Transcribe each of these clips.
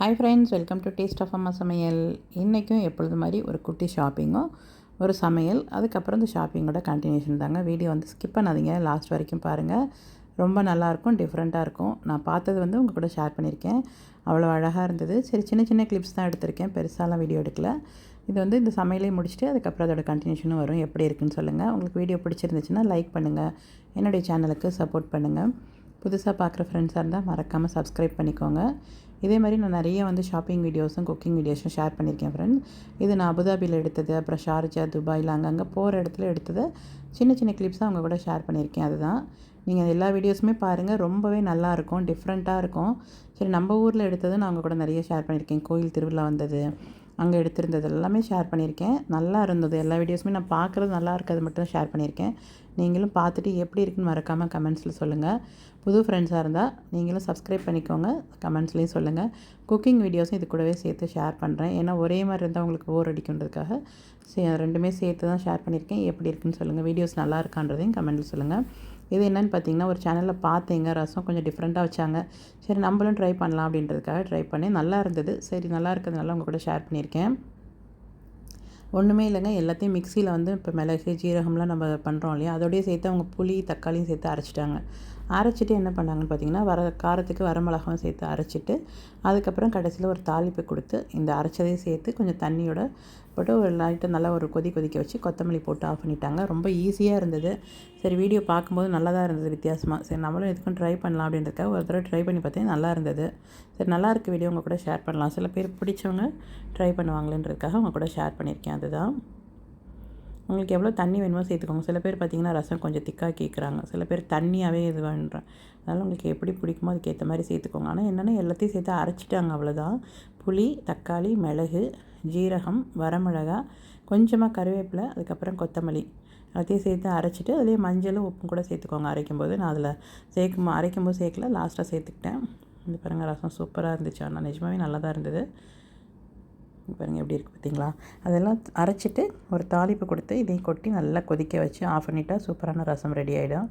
Hi friends welcome to taste of Amma Samayal இன்றைக்கும் எப்பொழுது மாதிரி ஒரு குட்டி ஷாப்பிங்கும் ஒரு சமையல் அதுக்கப்புறம் இந்த ஷாப்பிங்கோட கண்டினியூஷன் தாங்க. வீடியோ வந்து ஸ்கிப் பண்ணாதீங்க. லாஸ்ட் வரைக்கும் பாருங்கள் ரொம்ப நல்லாயிருக்கும் டிஃப்ரெண்ட்டாக இருக்கும். நான் பார்த்தது வந்து உங்கள் கூட ஷேர் பண்ணியிருக்கேன். அவ்வளோ அழகாக இருந்தது. சரி சின்ன சின்ன கிளிப்ஸ் தான் எடுத்திருக்கேன். பெருசாலாம் வீடியோ எடுக்கல. இது வந்து இந்த சமையலே முடிச்சுட்டு அதுக்கப்புறம் அதோட கண்டினியூஷனும் வரும். எப்படி இருக்குன்னு சொல்லுங்கள் உங்களுக்கு வீடியோ பிடிச்சிருந்துச்சுன்னா லைக் பண்ணுங்கள் என்னுடைய சேனலுக்கு சப்போர்ட் பண்ணுங்கள் புதுசாக பார்க்குற ஃப்ரெண்ட்ஸாக இருந்தால் மறக்காமல் சப்ஸ்கிரைப் பண்ணிக்கோங்க. இதே மாதிரி நான் நிறைய வந்து ஷாப்பிங் வீடியோஸும் குக்கிங் வீடியோஸும் ஷேர் பண்ணியிருக்கேன் ஃப்ரெண்ட்ஸ் இது நான் அபுதாபியில் எடுத்தது அப்புறம் ஷார்ஜா துபாயில் அங்கங்கே போகிற இடத்துல எடுத்தது சின்ன சின்ன கிளிப்ஸாக அவங்க கூட ஷேர் பண்ணியிருக்கேன் அதுதான். நீங்கள் எல்லா வீடியோஸுமே பாருங்கள் ரொம்பவே நல்லாயிருக்கும். டிஃப்ரெண்ட்டாக இருக்கும். சரி நம்ம ஊரில் எடுத்தது நான் அவங்க கூட நிறைய ஷேர் பண்ணியிருக்கேன். கோயில் திருவிழா வந்தது அங்கே எடுத்திருந்தது எல்லாமே ஷேர் பண்ணியிருக்கேன். நல்லா இருந்தது. எல்லா வீடியோஸுமே நான் பார்க்குறது நல்லா இருக்கிறது மட்டும் தான் ஷேர் பண்ணியிருக்கேன். நீங்களும் பார்த்துட்டு எப்படி இருக்குன்னு மறக்காமல் கமெண்ட்ஸில் சொல்லுங்கள் புது ஃப்ரெண்ட்ஸாக இருந்தால் நீங்களும் சப்ஸ்கிரைப் பண்ணிக்கோங்க. கமெண்ட்ஸ்லேயும் சொல்லுங்கள் குக்கிங் வீடியோஸும் இது கூடவே சேர்த்து ஷேர் பண்ணுறேன் ஏன்னா ஒரே மாதிரி இருந்தால் உங்களுக்கு ஓர் அடிக்கின்றதுக்காக சே ரெண்டுமே சேர்த்து தான் ஷேர் பண்ணியிருக்கேன். எப்படி இருக்குன்னு சொல்லுங்கள் வீடியோஸ் நல்லா இருக்கான்றதையும் கமெண்ட்டில் சொல்லுங்கள் இது என்னென்னு பார்த்தீங்கன்னா ஒரு சேனலில் பார்த்தேங்க. ரசம் கொஞ்சம் டிஃப்ரெண்ட்டாக வச்சாங்க. சரி நம்மளும் ட்ரை பண்ணலாம் அப்படின்றதுக்காக ட்ரை பண்ணி நல்லா இருந்தது. சரி நல்லா இருக்கிறதுனால உங்கள் கூட ஷேர் பண்ணியிருக்கேன். ஒன்றுமே இல்லைங்க. எல்லாத்தையும் மிக்சியில் வந்து இப்போ மிளகு ஜீரகம்லாம் நம்ம பண்ணுறோம் இல்லையா? அதோடய சேர்த்து அவங்க புளி தக்காளியும் சேர்த்து அரைச்சிட்டாங்க. அரைச்சிட்டு என்ன பண்ணாங்கன்னு பார்த்தீங்கன்னா வர காரத்துக்கு வரமிளகாவும் சேர்த்து அரைச்சிட்டு அதுக்கப்புறம் கடைசியில் ஒரு தாளிப்பு கொடுத்து இந்த அரைச்சதையும் சேர்த்து கொஞ்சம் தண்ணியோட போட்டு ஒரு லைட்டாக நல்லா ஒரு கொதி கொதிக்க வச்சு கொத்தமல்லி போட்டு ஆஃப் பண்ணிட்டாங்க. ரொம்ப ஈஸியாக இருந்தது. சரி வீடியோ பார்க்கும்போது நல்லா தான் இருந்தது வித்தியாசமாக சரி நம்மளும் எதுக்கும் ட்ரை பண்ணலாம் அப்படின்றதுக்காக ஒரு தடவை ட்ரை பண்ணி பார்த்தேன் நல்லா இருந்தது. சரி நல்லா இருக்க வீடியோ உங்கள் கூட ஷேர் பண்ணலாம். சில பேர் பிடிச்சவங்க ட்ரை பண்ணுவாங்களேன்றதுக்காக உங்கள் கூட ஷேர் பண்ணியிருக்கேன். அதுதான். உங்களுக்கு எவ்வளோ தண்ணி வேணுமோ சேர்த்துக்கோங்க. சில பேர் பார்த்திங்கன்னா ரசம் கொஞ்சம் திக்காக கேட்குறாங்க. சில பேர் தண்ணியாகவே இது வேணுறேன் அதனால் உங்களுக்கு எப்படி பிடிக்குமோ அதுக்கேற்ற மாதிரி சேர்த்துக்கோங்க. ஆனால் என்னென்னா எல்லாத்தையும் சேர்த்து அரைச்சிட்டாங்க அவ்வளோதான். புளி தக்காளி மிளகு ஜீரகம் வரமிளகா கொஞ்சமாக கருவேப்பிலை அதுக்கப்புறம் கொத்தமல்லி. எல்லாத்தையும் சேர்த்து அரைச்சிட்டு அதுலேயே மஞ்சளும் உப்பும் கூட சேர்த்துக்கோங்க அரைக்கும்போது. நான் அதில் சேர்க்கும் அரைக்கும்போது சேர்க்கல. லாஸ்ட்டாக சேர்த்துக்கிட்டேன். இந்த பாருங்கள் ரசம் சூப்பராக இருந்துச்சு. ஆனால் நிஜமாகவே நல்லா தான் இருந்தது. பாருங்கள் எப்படி இருக்குது பார்த்தீங்களா அதெல்லாம் அரைச்சிட்டு ஒரு தாளிப்பு கொடுத்து இதையும் கொட்டி நல்லா கொதிக்க வச்சு ஆஃப் பண்ணிட்டால் சூப்பரான ரசம் ரெடி ஆகிடும்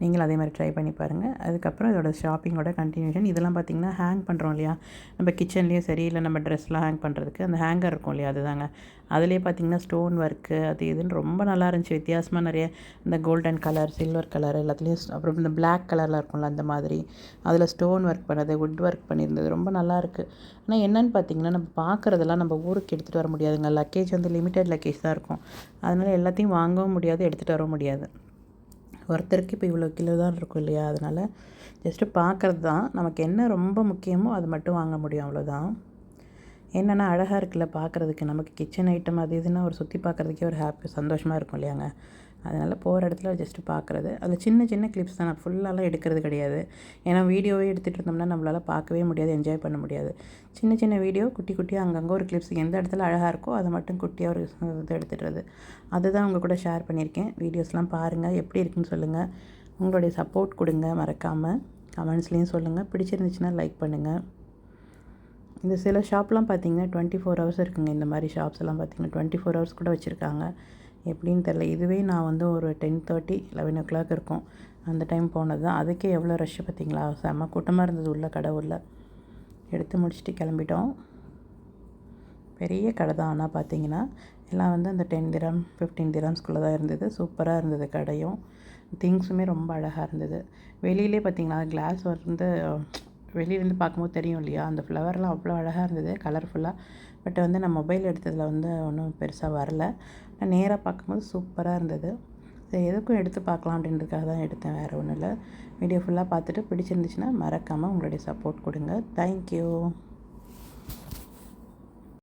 நீங்களும் அதே மாதிரி ட்ரை பண்ணி பாருங்கள் அதுக்கப்புறம் இதோட ஷாப்பிங்கோட கண்டினியூஷன் இதெல்லாம் பார்த்திங்கன்னா ஹேங் பண்ணுறோம் இல்லையா? நம்ம கிச்சன்லேயும் சரி இல்லை நம்ம ட்ரெஸ்லாம் ஹேங் பண்ணுறதுக்கு அந்த ஹேங்கர் இருக்கும் இல்லையா? அதுதாங்க. அதுலேயே பார்த்திங்கன்னா ஸ்டோன் ஒர்க்கு அது இதுன்னு ரொம்ப நல்லா இருந்துச்சு. வித்தியாசமாக நிறைய இந்த கோல்டன் கலர் சில்வர் கலர் எல்லாத்துலேயும் அப்புறம் இந்த பிளாக் கலரில் இருக்கும்ல அந்த மாதிரி. அதில் ஸ்டோன் ஒர்க் பண்ணது வுட் ஒர்க் பண்ணியிருந்தது. ரொம்ப நல்லா இருக்குது ஆனால் என்னென்னு பார்த்தீங்கன்னா நம்ம பார்க்குறதெல்லாம் நம்ம ஊருக்கு எடுத்துகிட்டு வர முடியாதுங்க. லக்கேஜ் வந்து லிமிட்டட் லக்கேஜ் தான் இருக்கும். அதனால் எல்லாத்தையும் வாங்கவும் முடியாது எடுத்துகிட்டு வர முடியாது. ஒருத்தருக்கு இப்போ இவ்வளோ கிலோ தான் இருக்கும் இல்லையா? அதனால் ஜஸ்ட்டு பார்க்குறது தான். நமக்கு என்ன ரொம்ப முக்கியமோ அது மட்டும் வாங்க முடியும் அவ்வளோதான் என்னென்னா அழகாக இருக்குல்ல பார்க்குறதுக்கு நமக்கு கிச்சன் ஐட்டம் அது இதுன்னா ஒரு சுற்றி பார்க்குறதுக்கே ஒரு ஹாப்பி சந்தோஷமாக இருக்கும் இல்லையாங்க? அதனால் போகிற இடத்துல ஜஸ்ட்டு பார்க்குறது அந்த சின்ன சின்ன கிளிப்ஸ் தான். நான் ஃபுல்லாலாம் எடுக்கிறது கிடையாது. ஏன்னா வீடியோவே எடுத்துகிட்டு இருந்தோம்னா நம்மளால் பார்க்கவே முடியாது என்ஜாய் பண்ண முடியாது. சின்ன சின்ன வீடியோ குட்டி குட்டியாக அங்கங்கே ஒரு கிளிப்ஸ் எந்த இடத்துல அழகாக இருக்கோ அதை மட்டும் குட்டியாக ஒரு இது எடுத்துடுறது அதுதான் உங்கள் கூட ஷேர் பண்ணியிருக்கேன். வீடியோஸ்லாம் பாருங்கள் எப்படி இருக்குன்னு சொல்லுங்கள் உங்களுடைய சப்போர்ட் கொடுங்க. மறக்காமல் கமெண்ட்ஸ்லேயும் சொல்லுங்கள் பிடிச்சிருந்துச்சுன்னா லைக் பண்ணுங்கள் இந்த சில ஷாப்லாம் பார்த்தீங்கன்னா டுவெண்ட்டி ஃபோர் ஹவர்ஸ் இருக்குங்க. இந்த மாதிரி ஷாப்ஸ் எல்லாம் பார்த்தீங்கன்னா டுவெண்ட்டி ஃபோர் ஹவர்ஸ் கூட வச்சுருக்காங்க. எப்படின்னு தெரில இதுவே நான் வந்து ஒரு ten thirty eleven o'clock இருக்கும். அந்த டைம் போனது தான் அதுக்கே எவ்வளோ ரஷ்ஷு பார்த்தீங்களா? செம்ம கூட்டமாக இருந்தது உள்ள கடை உள்ள. எடுத்து முடிச்சுட்டு கிளம்பிட்டோம். பெரிய கடை தான். ஆனால் பார்த்தீங்கன்னா எல்லாம் வந்து அந்த டென் திரம் ஃபிஃப்டீன் திரம்ஸ்குள்ளே தான் இருந்தது. சூப்பராக இருந்தது கடையும். திங்ஸுமே ரொம்ப அழகாக இருந்தது. வெளியிலே பார்த்தீங்கன்னா கிளாஸ் வந்து வெளியிலேருந்து பார்க்கும்போது தெரியும் இல்லையா? அந்த ஃப்ளவர்லாம் அவ்வளோ அழகாக இருந்தது கலர்ஃபுல்லாக பட் வந்து நான் மொபைல் எடுத்ததில் வந்து ஒன்றும் பெருசாக வரல. நான் நேராக பார்க்கும்போது சூப்பராக இருந்தது. சரி எதுக்கும் எடுத்து பார்க்கலாம் அப்படின்றதுக்காக தான் எடுத்தேன் வேறு ஒன்றும் இல்லை. வீடியோ ஃபுல்லாக பார்த்துட்டு பிடிச்சிருந்துச்சுன்னா மறக்காமல் உங்களுடைய சப்போர்ட் கொடுங்க. தேங்க்யூ